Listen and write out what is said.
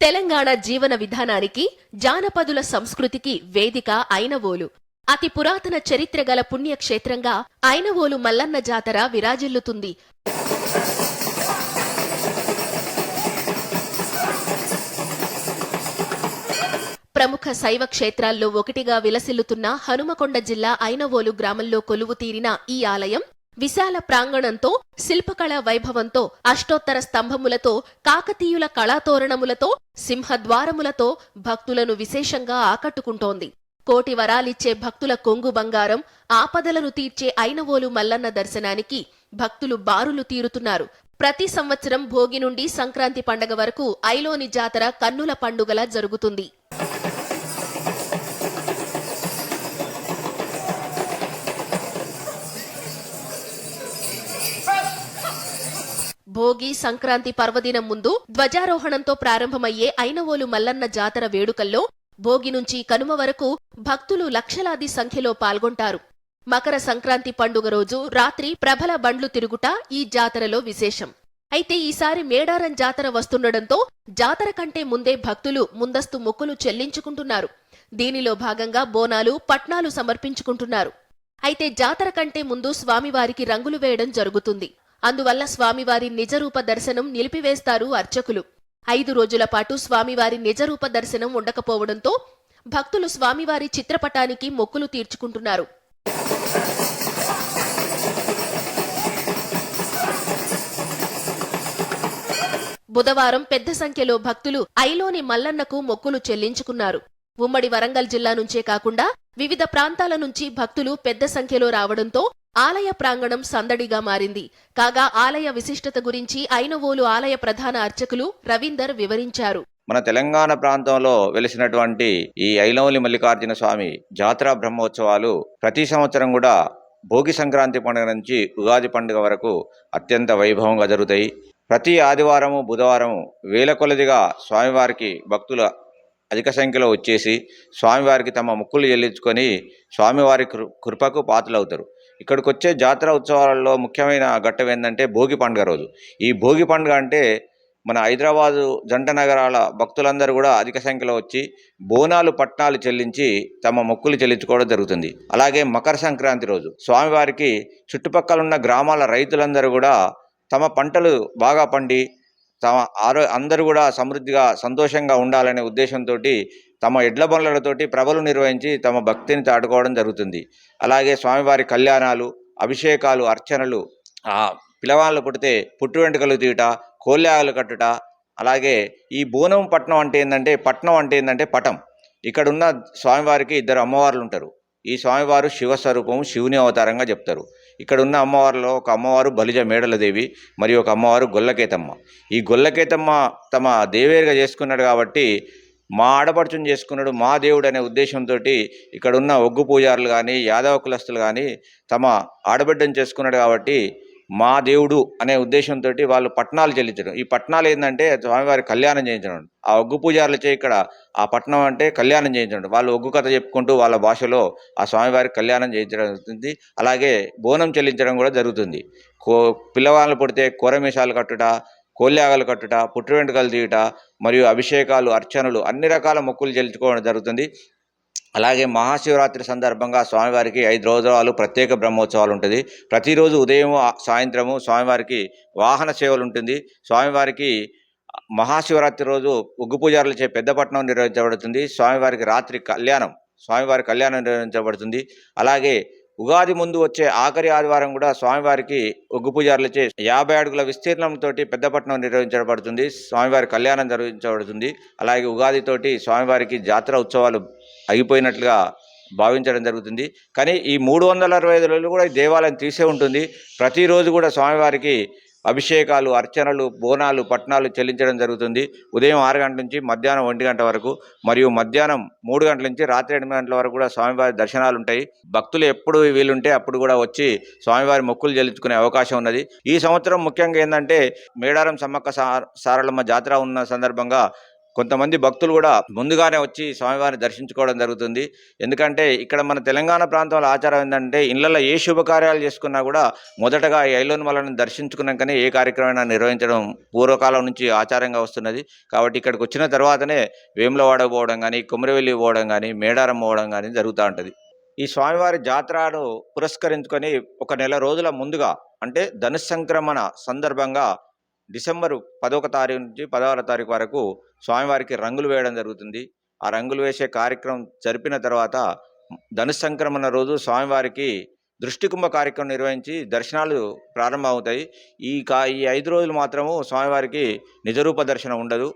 తెలంగాణ జీవన విధానానికి జానపదుల సంస్కృతికి వేదిక ఐనవోలు అతి పురాతన చరిత్ర గల పుణ్యక్షేత్రంగా ఐనవోలు మల్లన్న జాతర విరాజిల్లుతుంది. ప్రముఖ శైవ క్షేత్రాల్లో ఒకటిగా విలసిల్లుతున్న హనుమకొండ జిల్లా ఐనవోలు గ్రామంలో కొలువు తీరిన ఈ ఆలయం విశాల ప్రాంగణంతో శిల్పకళా వైభవంతో అష్టోత్తర స్తంభములతో కాకతీయుల కళాతోరణములతో సింహద్వారములతో భక్తులను విశేషంగా ఆకట్టుకుంటోంది. కోటి వరాలిచ్చే భక్తుల కొంగు బంగారం ఆపదలను తీర్చే ఐనవోలు మల్లన్న దర్శనానికి భక్తులు బారులు తీరుతున్నారు. ప్రతి సంవత్సరం భోగి నుండి సంక్రాంతి పండగ వరకు ఐలోని జాతర కన్నుల పండుగలా జరుగుతుంది. భోగి సంక్రాంతి పర్వదినం ముందు ధ్వజారోహణంతో ప్రారంభమయ్యే ఐనవోలు మల్లన్న జాతర వేడుకల్లో భోగి నుంచి కనుమ వరకు భక్తులు లక్షలాది సంఖ్యలో పాల్గొంటారు. మకర సంక్రాంతి పండుగ రోజు రాత్రి ప్రబల బండ్లు తిరుగుట ఈ జాతరలో విశేషం. అయితే ఈసారి మేడారం జాతర వస్తుండటంతో జాతర కంటే ముందే భక్తులు ముందస్తు మొక్కులు చెల్లించుకుంటున్నారు. దీనిలో భాగంగా బోనాలు పట్నాలు సమర్పించుకుంటున్నారు. అయితే జాతర కంటే ముందు స్వామివారికి రంగులు వేయడం జరుగుతుంది. అందువల్ల స్వామివారి నిజరూప దర్శనం నిలిపివేస్తారు అర్చకులు. ఐదు రోజుల పాటు స్వామివారి నిజరూప దర్శనం ఉండకపోవడంతో భక్తులు స్వామివారి చిత్రపటానికి మొక్కులు తీర్చుకుంటున్నారు. బుధవారం పెద్ద సంఖ్యలో భక్తులు ఐలోని మల్లన్నకు మొక్కులు చెల్లించుకున్నారు. ఉమ్మడి వరంగల్ జిల్లా నుంచే కాకుండా వివిధ ప్రాంతాల నుంచి భక్తులు పెద్ద సంఖ్యలో రావడంతో ఆలయ ప్రాంగణం సందడిగా మారింది. కాగా ఆలయ విశిష్టత గురించి ఐనవోలు ఆలయ ప్రధాన అర్చకులు రవీందర్ వివరించారు. మన తెలంగాణ ప్రాంతంలో వెలిసినటువంటి ఈ ఐలవల్లి మల్లికార్జున స్వామి జాతర బ్రహ్మోత్సవాలు ప్రతి సంవత్సరం కూడా భోగి సంక్రాంతి పండుగ నుంచి ఉగాది పండుగ వరకు అత్యంత వైభవంగా జరుగుతాయి. ప్రతి ఆదివారము బుధవారము వేల కొలదిగా స్వామివారికి భక్తుల అధిక సంఖ్యలో వచ్చేసి స్వామివారికి తమ ముక్కులు చెల్లించుకొని స్వామివారి కృ కృపకు పాత్రలవుతారు. ఇక్కడికి వచ్చే జాతర ఉత్సవాలలో ముఖ్యమైన ఘట్టం ఏంటంటే భోగి పండుగ రోజు. ఈ భోగి పండుగ అంటే మన హైదరాబాదు జంట నగరాల భక్తులందరూ కూడా అధిక సంఖ్యలో వచ్చి బోనాలు పట్నాలు చెల్లించి తమ మొక్కులు చెల్లించుకోవడం జరుగుతుంది. అలాగే మకర సంక్రాంతి రోజు. స్వామివారికి చుట్టుపక్కల ఉన్న గ్రామాల రైతులందరూ కూడా తమ పంటలు బాగా పండి తమ ఆరో అందరూ కూడా సమృద్ధిగా సంతోషంగా ఉండాలనే ఉద్దేశంతో తమ ఎడ్ల బండ్లతోటి ప్రభలు నిర్వహించి తమ భక్తిని చాటుకోవడం జరుగుతుంది. అలాగే స్వామివారి కళ్యాణాలు అభిషేకాలు అర్చనలు పిలవాళ్ళు పుడితే పుట్టు వెంట్రుకలు తీయట కోల్యాగలు కట్టుట అలాగే ఈ బోనం పట్నం అంటే ఏంటంటే పట్నం అంటే ఏంటంటే పటం. ఇక్కడ ఉన్న స్వామివారికి ఇద్దరు అమ్మవార్లు ఉంటారు ఈ స్వామివారు శివస్వరూపము శివుని అవతారంగా చెప్తారు ఇక్కడ ఉన్న అమ్మవారిలో ఒక అమ్మవారు బలిజ మేడలదేవి మరియు ఒక అమ్మవారు గొల్లకేతమ్మ. ఈ గొల్లకేతమ్మ తమ దేవేరుగా చేసుకున్నాడు కాబట్టి మా ఆడపడుచుని చేసుకున్నాడు మా దేవుడు అనే ఉద్దేశంతో ఇక్కడ ఉన్న ఒగ్గు పూజారులు కానీ యాదవ కులస్తులు కానీ తమ ఆడబిడ్డను చేసుకున్నాడు కాబట్టి మా దేవుడు అనే ఉద్దేశంతో వాళ్ళు పట్నాలు చెల్లించడం. ఈ పట్నాలు ఏంటంటే స్వామివారి కళ్యాణం చేయించడం. ఆ ఒగ్గు పూజారులచే ఇక్కడ ఆ పట్నం అంటే కళ్యాణం చేయించడం. వాళ్ళు ఒగ్గు కథ చెప్పుకుంటూ వాళ్ళ భాషలో ఆ స్వామివారి కళ్యాణం చేయించడం. జరుగుతుంది అలాగే బోనం చెల్లించడం కూడా జరుగుతుంది. కో పిల్లవాళ్ళు పుడితే కూరమేషాలు కట్టుట కోల్యాగలు కట్టుట పుట్టు వెంట్రుకలు తీయుట మరియు అభిషేకాలు అర్చనలు అన్ని రకాల మొక్కులు చెల్లించుకోవడం జరుగుతుంది. అలాగే మహాశివరాత్రి సందర్భంగా స్వామివారికి ఐదు రోజులు ప్రత్యేక బ్రహ్మోత్సవాలు ఉంటుంది. ప్రతిరోజు ఉదయం సాయంత్రము స్వామివారికి వాహన సేవలు ఉంటుంది. స్వామివారికి మహాశివరాత్రి రోజు ఉగ్గు పూజారులచే పెద్దపట్నం నిర్వహించబడుతుంది. స్వామివారికి రాత్రి కళ్యాణం స్వామివారి కళ్యాణం నిర్వహించబడుతుంది. అలాగే ఉగాది ముందు వచ్చే ఆఖరి ఆదివారం కూడా స్వామివారికి ఒగ్గు పూజారులచే యాభై అడుగుల విస్తీర్ణంతో పెద్దపట్నం నిర్వహించబడుతుంది. స్వామివారి కళ్యాణం నిర్వహించబడుతుంది అలాగే ఉగాదితోటి స్వామివారికి జాతర ఉత్సవాలు అయిపోయినట్లుగా భావించడం జరుగుతుంది. కానీ ఈ మూడు వందల అరవై ఐదు రోజులు కూడా ఈ దేవాలయం తీసే ఉంటుంది. ప్రతిరోజు కూడా స్వామివారికి అభిషేకాలు అర్చనలు బోనాలు పట్నాలు చెల్లించడం జరుగుతుంది. ఉదయం ఆరు గంటల నుంచి మధ్యాహ్నం ఒంటి గంట వరకు మరియు మధ్యాహ్నం మూడు గంటల నుంచి రాత్రి ఎనిమిది గంటల వరకు కూడా స్వామివారి దర్శనాలు ఉంటాయి భక్తులు ఎప్పుడు వీలుంటే అప్పుడు కూడా వచ్చి స్వామివారి మొక్కులు చెల్లించుకునే అవకాశం ఉన్నది. ఈ సంవత్సరం ముఖ్యంగా ఏంటంటే మేడారం సమ్మక్క సారలమ్మ జాతర ఉన్న సందర్భంగా కొంతమంది భక్తులు కూడా ముందుగానే వచ్చి స్వామివారిని దర్శించుకోవడం జరుగుతుంది. ఎందుకంటే ఇక్కడ మన తెలంగాణ ప్రాంతంలో ఆచారం ఏంటంటే ఇళ్ళలో ఏ శుభకార్యాలు చేసుకున్నా కూడా మొదటగా ఈ ఐలోని మల్లను దర్శించుకున్నాకనే ఏ కార్యక్రమైనా నిర్వహించడం పూర్వకాలం నుంచి ఆచారంగా వస్తున్నది. కాబట్టి ఇక్కడికి వచ్చిన తర్వాతనే వేములవాడ పోవడం కానీ కుమరవెల్లి పోవడం కానీ మేడారం పోవడం కానీ జరుగుతూ ఉంటుంది. ఈ స్వామివారి జాతరను పురస్కరించుకొని ఒక నెల రోజుల ముందుగా అంటే ధనుసంక్రమణ సందర్భంగా డిసెంబరు పదొక తారీఖు నుంచి పదహారో తారీఖు వరకు స్వామివారికి రంగులు వేయడం జరుగుతుంది. ఆ రంగులు వేసే కార్యక్రమం జరిపిన తర్వాత ధనుస్ సంక్రమణ రోజు స్వామివారికి దృష్టికుంభ కార్యక్రమం నిర్వహించి దర్శనాలు ప్రారంభమవుతాయి. ఈ కా ఈ ఐదు రోజులు మాత్రము స్వామివారికి నిజరూప దర్శనం ఉండదు.